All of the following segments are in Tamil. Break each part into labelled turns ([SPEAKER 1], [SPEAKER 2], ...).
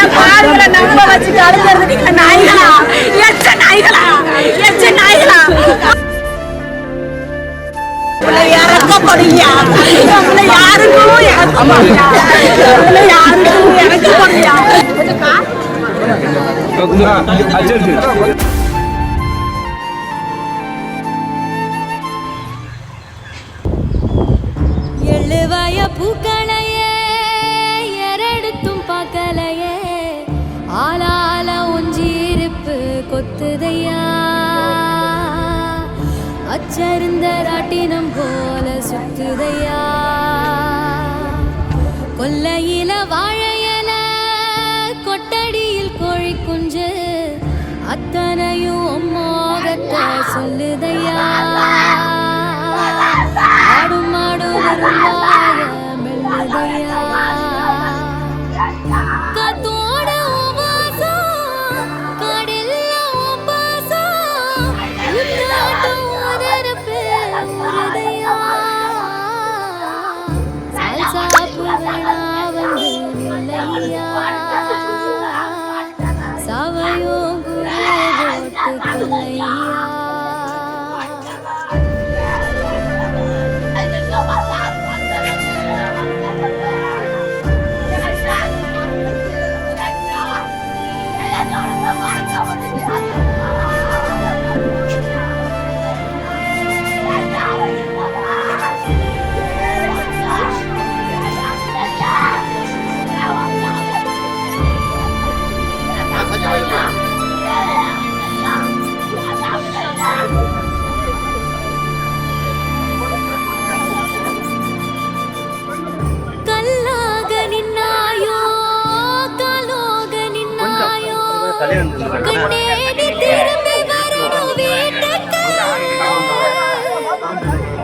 [SPEAKER 1] அட பாருங்கள நம்ப வச்சு நீங்க நாய்களா? எச்ச நாய்களா? எச்ச நாய்களா? உங்களை உங்களை யாருக்கும் இறக்கப்படுங்க உங்களை யாருக்கும்
[SPEAKER 2] சரிந்த ராட்டினம் போல சுத்துதையா? கொல்லையில வாழையல கொட்டடியில் கோழி குஞ்சு அத்தனையும் உம்மோகத்தை சொல்லுதையா? ஆடும் ஆடும் மெல்லுதையா?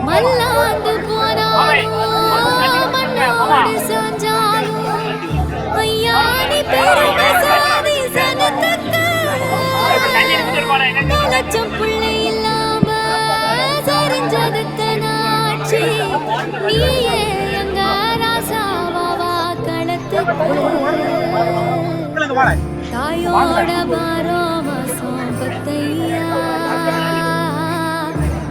[SPEAKER 2] மல்லாந்து போனாலும் மண்ணோடு சாஞ்சாலும் ஐயா நீ சாதி சனத்துக்கு லட்சம் பிள்ளை இல்லாம சரிஞ்சதுக்கு நாட்சி நீயே எங்க ராசாவா களத்துக்கு தாயோட பாரோ மாசம் பத்தையா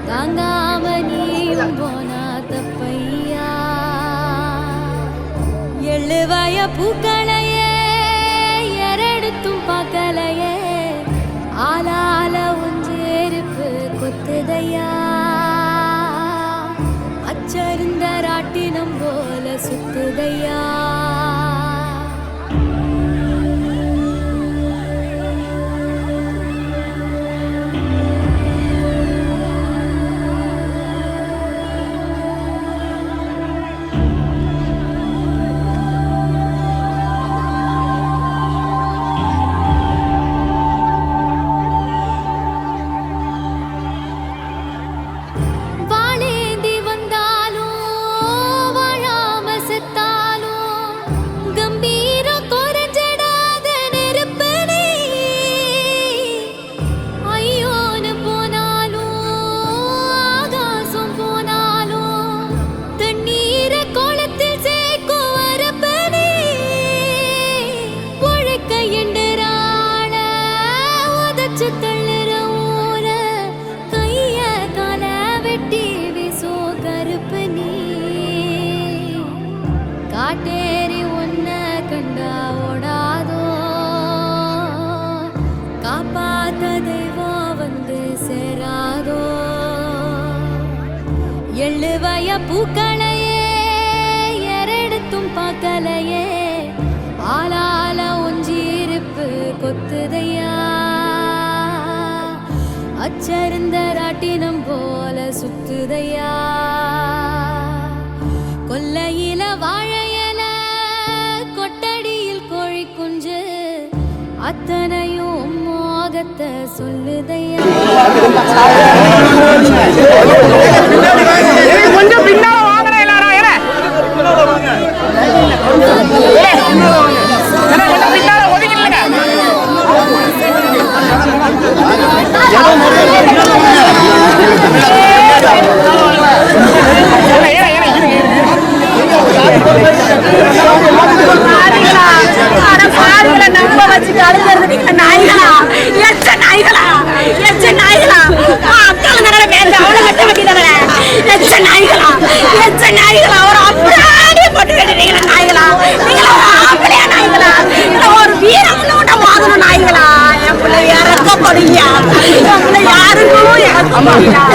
[SPEAKER 2] தாங்காம நீயும் போனா தப்பையா? எழுவாய பூக்களையே எரடுத்தும் பார்க்கலையே ஆளால உஞ்சேருப்பு கொத்துதையா? அச்சருந்த ராட்டினம் போல சுத்துதையா? காட்டேறி உன்ன கண்டா ஓடாதோ? காப்பாத்த தெய்வம் வந்து சேராதோ? எழுவய பூக்களையே எரெடுத்தும் பார்க்கலையே ஆளால ஒஞ்சிருப்பு கொத்துதையா? அச்சருந்த ராட்டினம் போல சுத்துதையா? கொல்லையில வாழ அத்தனையும் மோகத்தை சொல்லுதையா?
[SPEAKER 3] கொஞ்சம் பின்னால வாங்கணும் எல்லாரும் Yeah.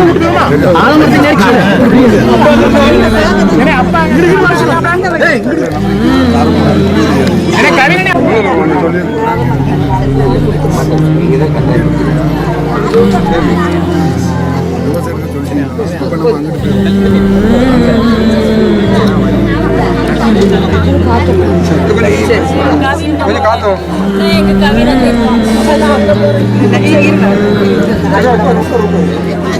[SPEAKER 3] கொஞ்சம் வெயிட் பண்ணு ஏனே.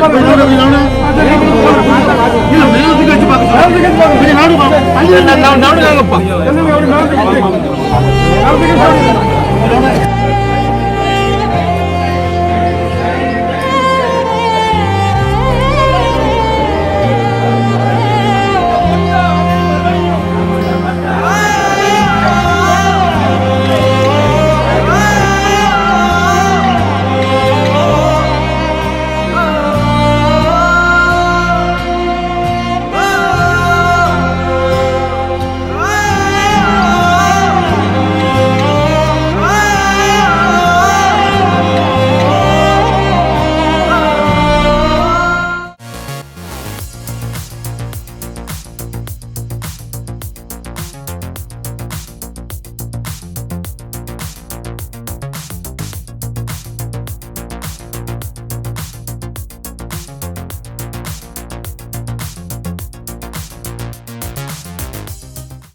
[SPEAKER 3] கூட்டிட்டு வருமா